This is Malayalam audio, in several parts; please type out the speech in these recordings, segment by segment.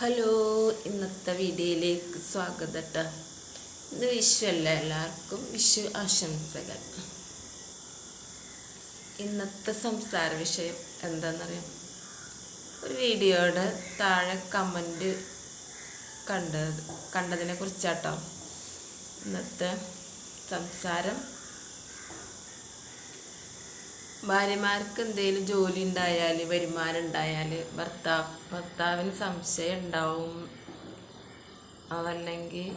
ഹലോ ഇന്നത്തെ വീഡിയോയിലേക്ക് സ്വാഗതം കേട്ടോ ഇന്ന് വിഷു അല്ല എല്ലാവർക്കും? വിഷു ആശംസകൾ. ഇന്നത്തെ സംസാര വിഷയം എന്താണെന്നറിയാം ഒരു വീഡിയോയുടെ താഴെ കമന്റ് കണ്ടത് കണ്ടതിനെ കുറിച്ചാട്ടോ. ഇന്നത്തെ സംസാരം ഭാര്യമാർക്ക് എന്തെങ്കിലും ജോലി ഉണ്ടായാൽ വരുമാനം ഉണ്ടായാൽ ഭർത്താവ് ഭർത്താവിന് സംശയം ഉണ്ടാവും. അതല്ലെങ്കിൽ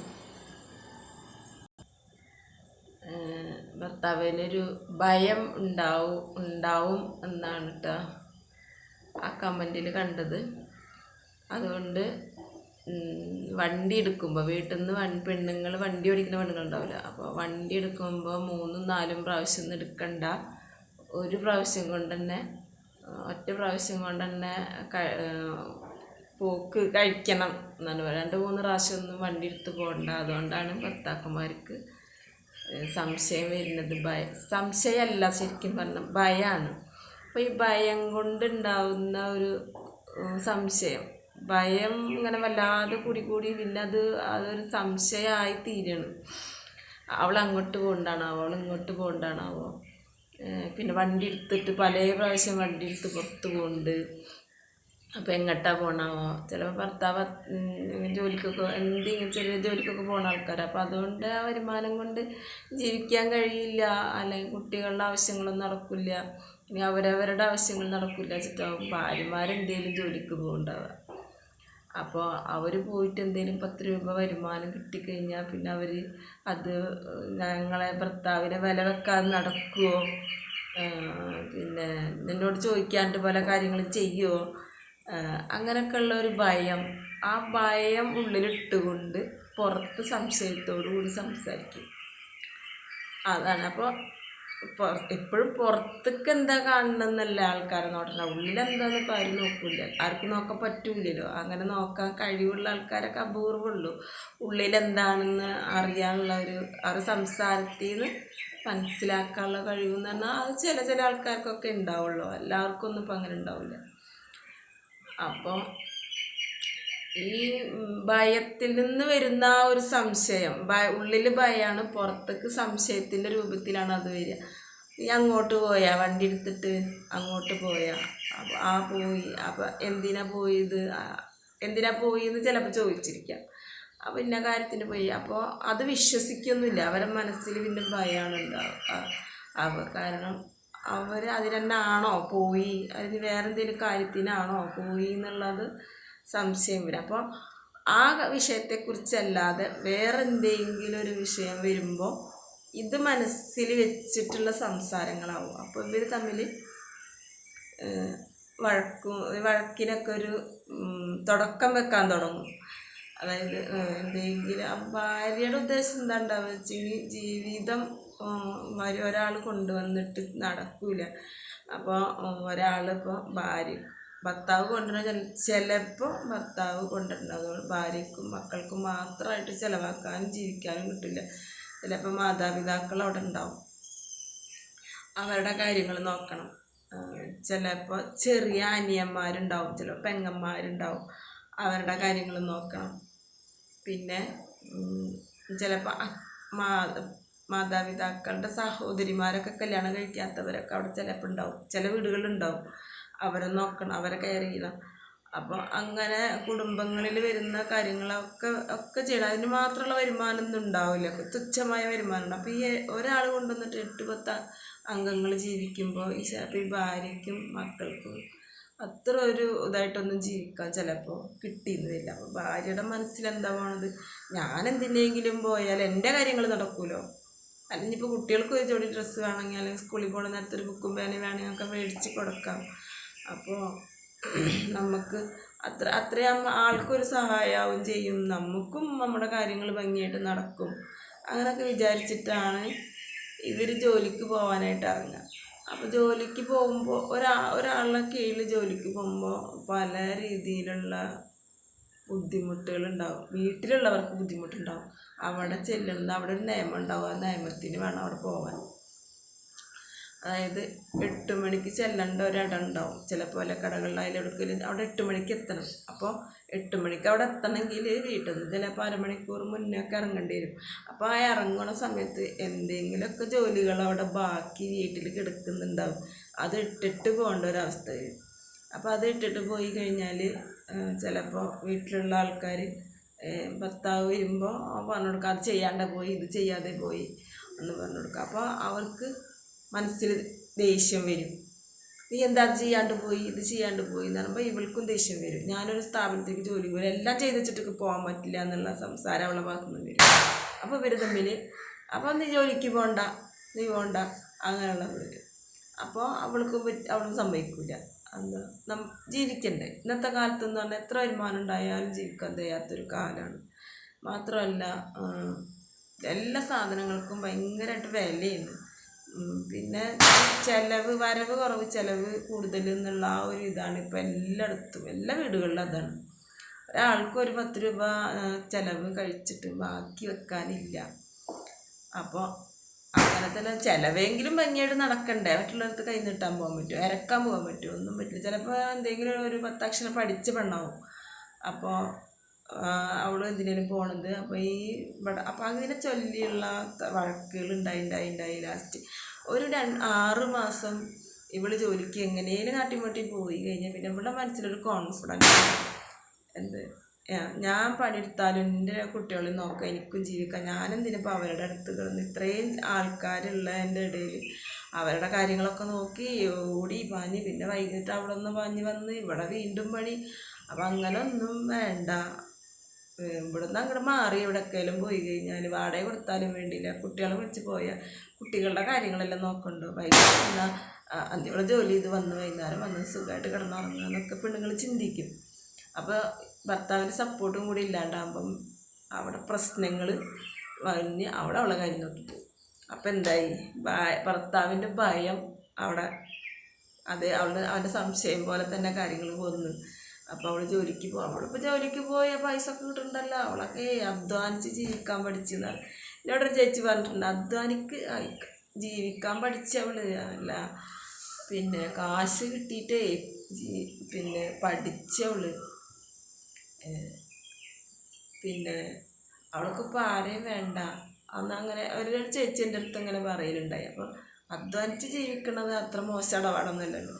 ഭർത്താവിനൊരു ഭയം ഉണ്ടാവും ഉണ്ടാവും എന്നാണ് കേട്ടോ ആ കമന്റിൽ കണ്ടത്. അതുകൊണ്ട് വണ്ടി എടുക്കുമ്പോൾ വീട്ടിൽ നിന്ന് വൺ പെണ്ണുങ്ങൾ വണ്ടി ഓടിക്കുന്ന പെണ്ണുങ്ങളുണ്ടാവില്ല. അപ്പോൾ വണ്ടി എടുക്കുമ്പോൾ മൂന്നും നാലും പ്രാവശ്യം ഒന്നും എടുക്കണ്ട. ഒരു പ്രാവശ്യം കൊണ്ട് തന്നെ ഒറ്റ പ്രാവശ്യം കൊണ്ട് തന്നെ പോക്ക് കഴിക്കണം എന്നാണ് രണ്ട് മൂന്ന് പ്രാവശ്യം ഒന്നും വണ്ടി എടുത്ത് പോകണ്ട. അതുകൊണ്ടാണ് ഭർത്താക്കന്മാർക്ക് സംശയം വരുന്നത്. ഭയ സംശയമല്ല ശരിക്കും പറഞ്ഞാൽ. ഭയമാണ് അപ്പോൾ ഈ ഭയം കൊണ്ടുണ്ടാവുന്ന ഒരു സംശയം. ഭയം ഇങ്ങനെ വല്ലാതെ കൂടി കൂടി പിന്നെ അത് അതൊരു സംശയമായി തീരണം. അവൾ അങ്ങോട്ട് പോകണ്ടാണാവോ അവൾ ഇങ്ങോട്ട് പോകണ്ടാണാവോ പിന്നെ വണ്ടി എടുത്തിട്ട് പല പ്രാവശ്യം വണ്ടി എടുത്ത് പുറത്ത് പോകുന്നുണ്ട് അപ്പോൾ എങ്ങോട്ടാ പോണോ ചിലപ്പോൾ ഭർത്താവ് ജോലിക്കൊക്കെ എന്തെങ്കിലും ചെറിയ ജോലിക്കൊക്കെ പോണ ആൾക്കാരാണ് അപ്പോൾ അതുകൊണ്ട് ആ വരുമാനം കൊണ്ട് ജീവിക്കാൻ കഴിയില്ല. അല്ലെങ്കിൽ കുട്ടികളുടെ ആവശ്യങ്ങളൊന്നും നടക്കില്ല. ഇനി അവരവരുടെ ആവശ്യങ്ങൾ നടക്കില്ല. വെച്ചിട്ടാവും ഭാര്യമാരെന്തെങ്കിലും ജോലിക്ക് പോകുന്നുണ്ടാവുക അപ്പോൾ അവർ പോയിട്ട് എന്തെങ്കിലും പത്ത് രൂപ വരുമാനം കിട്ടിക്കഴിഞ്ഞാൽ പിന്നെ അവർ അത് ഞങ്ങളെ ഭർത്താവിനെ വില വെക്കാതെ നടക്കുമോ പിന്നെ എന്നോട് ചോദിക്കാണ്ട് പല കാര്യങ്ങളും ചെയ്യുമോ അങ്ങനെയൊക്കെ ഉള്ള ഒരു ഭയം. ആ ഭയം ഉള്ളിലിട്ടുകൊണ്ട് പുറത്ത് സംശയത്തോടു കൂടി സംസാരിക്കും. അതാണ്. അപ്പോൾ എപ്പോഴും പുറത്തേക്ക് എന്താ കാണണമെന്നല്ല ആൾക്കാരെ നോട്ടണ്ട ഉള്ളിലെന്താന്ന് ഇപ്പം ആരും നോക്കൂല ആർക്കും നോക്കാൻ പറ്റൂലല്ലോ അങ്ങനെ നോക്കാൻ കഴിവുള്ള ആൾക്കാരൊക്കെ അപൂർവമുള്ളൂ ഉള്ളിലെന്താണെന്ന് അറിയാനുള്ള ഒരു അവരുടെ സംസാരത്തിൽ നിന്ന് മനസ്സിലാക്കാനുള്ള കഴിവെന്ന് പറഞ്ഞാൽ അത് ചില ചില ആൾക്കാർക്കൊക്കെ ഉണ്ടാവുള്ളൂ എല്ലാവർക്കും ഒന്നും ഇപ്പം അങ്ങനെ ഉണ്ടാവില്ല അപ്പോൾ ഈ ഭയത്തിൽ നിന്ന് വരുന്ന ഒരു സംശയം ഭയ ഉള്ളിൽ ഭയമാണ് പുറത്തേക്ക് സംശയത്തിന്റെ രൂപത്തിലാണ് അത് വരിക. നീ അങ്ങോട്ട് പോയാ വണ്ടി എടുത്തിട്ട് അങ്ങോട്ട് പോയാ അപ്പോൾ ആ പോയി അപ്പോൾ എന്തിനാ പോയത്? എന്തിനാ പോയി എന്ന് ചിലപ്പോൾ ചോദിച്ചിരിക്കാം. അപ്പോൾ ഇന്ന കാര്യത്തിന് പോയി. അപ്പോൾ അത് വിശ്വസിക്കൊന്നുമില്ല. അവരെ മനസ്സിൽ പിന്നെ ഭയമാണ് ഉണ്ടാവുക അവ കാരണം അവർ അതിനെന്നാണോ പോയി? അതിന് വേറെന്തെങ്കിലും കാര്യത്തിനാണോ പോയി എന്നുള്ളത് സംശയം വരും. അപ്പോൾ ആ വിഷയത്തെക്കുറിച്ചല്ലാതെ വേറെ എന്തെങ്കിലും ഒരു വിഷയം വരുമ്പോൾ ഇത് മനസ്സിൽ വെച്ചിട്ടുള്ള സംസാരങ്ങളാവും. അപ്പോൾ ഇവർ തമ്മിൽ വഴക്കും വഴക്കിനൊക്കെ ഒരു തുടക്കം വെക്കാൻ തുടങ്ങും. അതായത് എന്തെങ്കിലും ഭാര്യയുടെ ഉദ്ദേശം എന്താ ഉണ്ടാവുക ജീവി ജീവിതം ഒരാൾ കൊണ്ടുവന്നിട്ട് നടക്കൂല. അപ്പോൾ ഒരാളിപ്പോൾ ഭാര്യ ഭർത്താവ് കൊണ്ടുവരുന്ന ചിലപ്പോൾ ഭർത്താവ് കൊണ്ടുവരുന്നത് ഭാര്യയ്ക്കും മക്കൾക്കും മാത്രമായിട്ട് ചിലവാക്കാനും ജീവിക്കാനും കിട്ടില്ല. ചിലപ്പോൾ മാതാപിതാക്കൾ അവിടെ ഉണ്ടാവും. അവരുടെ കാര്യങ്ങൾ നോക്കണം. ചിലപ്പോൾ ചെറിയ അനിയന്മാരുണ്ടാവും ചിലപ്പോൾ പെങ്ങന്മാരുണ്ടാവും. അവരുടെ കാര്യങ്ങൾ നോക്കണം. പിന്നെ ചിലപ്പോൾ മാതാപിതാക്കളുടെ സഹോദരിമാരൊക്കെ കല്യാണം കഴിക്കാത്തവരൊക്കെ അവിടെ ചിലപ്പോൾ ഉണ്ടാവും. ചില വീടുകളിലുണ്ടാവും അവരെ നോക്കണം അവരെ കെയർ ചെയ്യണം. അപ്പോൾ അങ്ങനെ കുടുംബങ്ങളിൽ വരുന്ന കാര്യങ്ങളൊക്കെ ഒക്കെ ചെയ്യണം. അതിന് മാത്രമുള്ള വരുമാനമൊന്നും ഉണ്ടാവില്ല. തുച്ഛമായ വരുമാനം ഉണ്ട്. അപ്പോൾ ഈ ഒരാൾ കൊണ്ടുവന്നിട്ട് എട്ട് പത്ത് അംഗങ്ങൾ ജീവിക്കുമ്പോൾ ഈ ചിലപ്പോൾ ഈ ഭാര്യയ്ക്കും മക്കൾക്കും അത്ര ഒരു ഇതായിട്ടൊന്നും ജീവിക്കാൻ ചിലപ്പോൾ കിട്ടിയിരുന്നില്ല അപ്പോൾ ഭാര്യയുടെ മനസ്സിൽ എന്താ പോണത്? ഞാൻ എന്തിനെങ്കിലും പോയാൽ എന്റെ കാര്യങ്ങൾ നടക്കുമല്ലോ അല്ലെങ്കിൽ ഇപ്പോൾ കുട്ടികൾക്ക് ഒരു ജോഡി ഡ്രസ്സ് വേണമെങ്കിൽ അല്ലെങ്കിൽ സ്കൂളിൽ പോകുന്ന നേരത്തെ ഒരു ബുക്കും പേനയും വേണമെങ്കിൽ ഒക്കെ മേടിച്ച് കൊടുക്കാം. അപ്പോൾ നമുക്ക് അത്ര അത്രയും ആൾക്കൊരു സഹായമാവും ചെയ്യും. നമുക്കും നമ്മുടെ കാര്യങ്ങൾ ഭംഗിയായിട്ട് നടക്കും. അങ്ങനെയൊക്കെ വിചാരിച്ചിട്ടാണ് ഇവർ ജോലിക്ക് പോകാനായിട്ട് ഇറങ്ങുക. അപ്പോൾ ജോലിക്ക് പോകുമ്പോൾ ഒരാ ഒരാളുടെ കീഴിൽ ജോലിക്ക് പോകുമ്പോൾ പല രീതിയിലുള്ള ബുദ്ധിമുട്ടുകൾ ഉണ്ടാവും വീട്ടിലുള്ളവർക്ക് ബുദ്ധിമുട്ടുണ്ടാവും. അവിടെ ചെല്ലുന്നത് അവിടെ ഒരു നിയമം ഉണ്ടാവും. ആ നിയമത്തിന് വേണം അവിടെ പോകാൻ അതായത് എട്ട് മണിക്ക് ചെല്ലേണ്ട ഒരിടം ഉണ്ടാവും ചിലപ്പോൾ വല്ല കടകളിൽ അതിലെടുക്കൽ അവിടെ എട്ട് മണിക്ക് എത്തണം. അപ്പോൾ എട്ട് മണിക്ക് അവിടെ എത്തണമെങ്കിൽ വീട്ടിൽ നിന്ന് ചിലപ്പോൾ അരമണിക്കൂർ മുന്നേ ഒക്കെ ഇറങ്ങേണ്ടി വരും. അപ്പോൾ ആ ഇറങ്ങുന്ന സമയത്ത് എന്തെങ്കിലുമൊക്കെ ജോലികൾ അവിടെ ബാക്കി വീട്ടിൽ കിടക്കുന്നുണ്ടാവും. അത് ഇട്ടിട്ട് പോകേണ്ട ഒരവസ്ഥ വരും അപ്പോൾ അത് ഇട്ടിട്ട് പോയി കഴിഞ്ഞാൽ ചിലപ്പോൾ വീട്ടിലുള്ള ആൾക്കാർ ഭർത്താവ് വരുമ്പോൾ പറഞ്ഞു കൊടുക്കുക അത് ചെയ്യാണ്ട് പോയി ഇത് ചെയ്യാതെ പോയി എന്ന് പറഞ്ഞു കൊടുക്കുക അപ്പോൾ അവർക്ക് മനസ്സിൽ ദേഷ്യം വരും. നീ എന്താ ചെയ്യാണ്ട് പോയി? ഇത് ചെയ്യാണ്ട് പോയി? എന്ന് പറയുമ്പോൾ ഇവൾക്കും ദേഷ്യം വരും. ഞാനൊരു സ്ഥാപനത്തേക്ക് ജോലി പോലും എല്ലാം ചെയ്ത് വെച്ചിട്ടൊക്കെ പോകാൻ പറ്റില്ല എന്നുള്ള സംസാരം അവളെ ഭാഗത്തു നിന്ന് വരും. അപ്പോൾ ഇവർ തമ്മിൽ അപ്പോൾ നീ ജോലിക്ക് പോകണ്ട നീ പോകണ്ട അങ്ങനെയുള്ളത് വരും അപ്പോൾ അവൾക്ക് അവളും സമ്മതിക്കില്ല എന്താ നം ജീവിക്കണ്ടേ? ഇന്നത്തെ കാലത്ത് എന്ന് പറഞ്ഞാൽ എത്ര വരുമാനം ഉണ്ടായാലും ജീവിക്കാൻ തയ്യാത്തൊരു കാലമാണ് മാത്രമല്ല എല്ലാ സാധനങ്ങൾക്കും ഭയങ്കരമായിട്ട് വിലയുണ്ട്. പിന്നെ ചിലവ് വരവ് കുറവ് ചിലവ് കൂടുതൽ എന്നുള്ള ആ ഒരു ഇതാണ് ഇപ്പം എല്ലായിടത്തും എല്ലാ വീടുകളിലും അതാണ്. ഒരാൾക്ക് ഒരു പത്ത് രൂപ ചിലവ് കഴിച്ചിട്ട് ബാക്കി വെക്കാനില്ല. അപ്പോൾ അങ്ങനെ തന്നെ ചിലവെങ്കിലും ഭംഗിയായിട്ട് നടക്കണ്ടേ? മറ്റുള്ളവർക്ക് കൈ നീട്ടാൻ പോകാൻ പറ്റുമോ? ഇരക്കാൻ പോകാൻ പറ്റുമോ? ഒന്നും പറ്റില്ല. ചിലപ്പോൾ എന്തെങ്കിലും ഒരു പത്താക്ഷരം പഠിച്ച് പെണ്ണാവും. അപ്പോൾ അവൾ എന്തിനേലും പോണത്. അപ്പോൾ ഈ ഇവിടെ അപ്പോൾ ചൊല്ലിയുള്ള വഴക്കുകൾ ഉണ്ടായി ഉണ്ടായി ഉണ്ടായി ലാസ്റ്റ് ഒരു രണ്ട് ആറ് മാസം ഇവൾ ജോലിക്ക് എങ്ങനെയും കാട്ടിമുട്ടി പോയി കഴിഞ്ഞാൽ പിന്നെ ഇവിടെ മനസ്സിലൊരു കോൺഫിഡൻസ് എന്ത്? ഞാൻ പണിയെടുത്താലും എന്റെ കുട്ടികളെ നോക്കാം എനിക്കും ജീവിക്കാം ഞാനെന്തിനിപ്പോൾ അവരുടെ അടുത്ത് കിടന്ന് ഇത്രയും ആൾക്കാരുള്ള എന്റെ ഇടയിൽ അവരുടെ കാര്യങ്ങളൊക്കെ നോക്കി ഓടി പാഞ്ഞ് പിന്നെ വൈകിട്ട് അവിടെ നിന്ന് പാഞ്ഞ് വന്ന് ഇവിടെ വീണ്ടും പണി. അപ്പം അങ്ങനെ ഒന്നും വേണ്ട. ഇവിടുന്ന് അങ്ങോട്ട് മാറി എവിടെക്കേലും പോയി കഴിഞ്ഞാൽ വാടക കൊടുത്താലും വേണ്ടിയില്ല. കുട്ടികളെ വിളിച്ച് പോയാൽ കുട്ടികളുടെ കാര്യങ്ങളെല്ലാം നോക്കണ്ടോ? വൈകിട്ട് എന്നാൽ അന്തിവിടെ ജോലി ചെയ്ത് വന്ന് വൈകുന്നേരം വന്ന് സുഖമായിട്ട് കിടന്നുറങ്ങുക എന്നൊക്കെ പെണ്ണുങ്ങൾ ചിന്തിക്കും. അപ്പോൾ ഭർത്താവിന്റെ സപ്പോർട്ടും കൂടി ഇല്ലാണ്ടാകുമ്പം അവിടെ പ്രശ്നങ്ങൾ വന്ന് അവിടെ അവളെ കാര്യം നോക്കി അപ്പോൾ അപ്പം എന്തായി? ഭർത്താവിന്റെ ഭയം അവിടെ അത് അവൾ അവന്റെ സംശയം പോലെ തന്നെ കാര്യങ്ങൾ വന്നു അപ്പോൾ അവൾ ജോലിക്ക് പോകും അവളിപ്പോൾ ജോലിക്ക് പോയ പൈസ ഒക്കെ കിട്ടുന്നുണ്ടല്ലോ. അവളൊക്കെ അധ്വാനിച്ച് ജീവിക്കാൻ പഠിച്ചതാണ്. എന്നോട് ഒരു ചേച്ചി പറഞ്ഞിട്ടുണ്ട് അധ്വാനിക്ക് ജീവിക്കാൻ പഠിച്ചവൾ അല്ല പിന്നെ കാശ് കിട്ടിയിട്ടേ പിന്നെ പഠിച്ചവൾ പിന്നെ അവൾക്കിപ്പോൾ ആരെയും വേണ്ട. അന്ന് അങ്ങനെ ഒരു ചേച്ചി എന്റെ അടുത്ത് ഇങ്ങനെ പറയലുണ്ടായി. അപ്പോൾ അധ്വാനിച്ച് ജീവിക്കുന്നത് അത്ര മോശം ഇടപാടൊന്നുമല്ലല്ലോ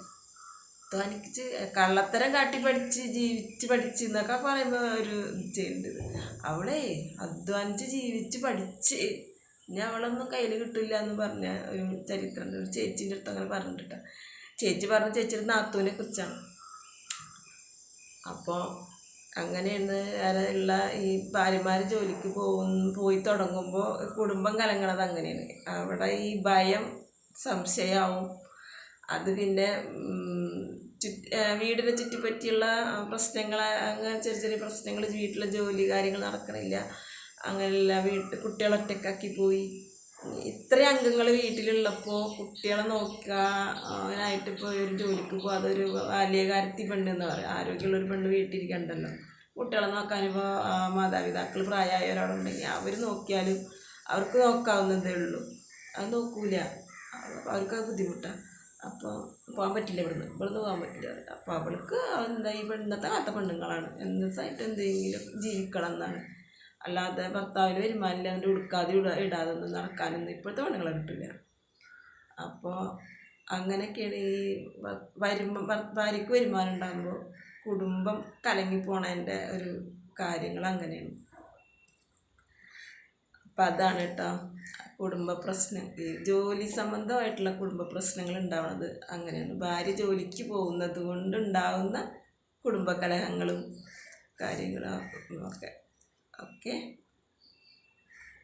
അധ്വാനിച്ച് കള്ളത്തരം കാട്ടി പഠിച്ച് ജീവിച്ച് പഠിച്ച് എന്നൊക്കെ പറയുമ്പോൾ ഒരു ചെയ്യേണ്ടത് അവളെ അധ്വാനിച്ച് ജീവിച്ച് പഠിച്ച് ഇനി അവളൊന്നും കയ്യിൽ കിട്ടില്ല എന്ന് പറഞ്ഞ ഒരു ചരിത്രം ഒരു ചേച്ചീന്റെ അടുത്ത് അങ്ങനെ പറഞ്ഞിട്ടാ ചേച്ചി പറഞ്ഞ ചേച്ചിയുടെ നാത്തൂനെ കുറിച്ചാണ്. അപ്പോൾ അങ്ങനെയാണ് ഉള്ള ഈ ഭാര്യമാർ ജോലിക്ക് പോകുന്ന പോയി തുടങ്ങുമ്പോൾ കുടുംബം കലങ്ങണത് അങ്ങനെയാണ്. അവിടെ ഈ ഭയം സംശയമാവും അത് പിന്നെ വീടിനെ ചുറ്റിപ്പറ്റിയുള്ള പ്രശ്നങ്ങൾ അങ്ങനെ ചെറിയ ചെറിയ പ്രശ്നങ്ങൾ വീട്ടിലെ ജോലി കാര്യങ്ങൾ നടക്കണില്ല. അങ്ങനെയുള്ള വീട്ടിൽ കുട്ടികളെ ഒറ്റക്കാക്കി പോയി. ഇത്രയും അംഗങ്ങൾ വീട്ടിലുള്ളപ്പോൾ കുട്ടികളെ നോക്കാനായിട്ട് ഇപ്പോൾ ഒരു ജോലിക്ക് പോകുക അതൊരു വലിയ കാര്യത്തിൽ പെണ്ണെന്ന് പറയും. ആരോഗ്യമുള്ളൊരു പെണ്ണ് വീട്ടിലിരിക്കണ്ടല്ലോ. കുട്ടികളെ നോക്കാനിപ്പോൾ മാതാപിതാക്കൾ പ്രായമായവരോടുണ്ടെങ്കിൽ അവർ നോക്കിയാലും അവർക്ക് നോക്കാവുന്നതേ ഉള്ളൂ. അത് നോക്കൂല. അവർക്ക് ബുദ്ധിമുട്ടാണ് അപ്പോൾ പോകാൻ പറ്റില്ല ഇവിടുന്ന്. ഇവിടുന്ന് പോകാൻ പറ്റില്ല അപ്പോൾ അവൾക്ക് എന്താ ഈ ഇന്നത്തെ കാലത്തെ പെണ്ണുങ്ങളാണ്. എന്നതായിട്ട് എന്തെങ്കിലും ജീവിക്കണം എന്നാണ് അല്ലാതെ ഭർത്താവിന് വരുമാനമില്ല എന്നിട്ട് ഉടുക്കാതെ ഇട ഇടാതെ ഒന്നും നടക്കാനൊന്നും ഇപ്പോഴത്തെ പെണ്ണുങ്ങളെ കിട്ടില്ല അപ്പോൾ അങ്ങനെയൊക്കെയാണ് ഈ വരുമ്പം ഭാര്യയ്ക്ക് വരുമാനം ഉണ്ടാകുമ്പോൾ കുടുംബം കലങ്ങിപ്പോണതിന്റെ ഒരു കാര്യങ്ങൾ അങ്ങനെയാണ്. അപ്പം അതാണ് കേട്ടോ കുടുംബ പ്രശ്നം. ഈ ജോലി സംബന്ധമായിട്ടുള്ള കുടുംബ പ്രശ്നങ്ങൾ ഉണ്ടാവുന്നത് അങ്ങനെയാണ്. ഭാര്യ ജോലിക്ക് പോകുന്നത് കൊണ്ടുണ്ടാവുന്ന കുടുംബ കലഹങ്ങളും കാര്യങ്ങളും ഒക്കെ. ഓക്കെ?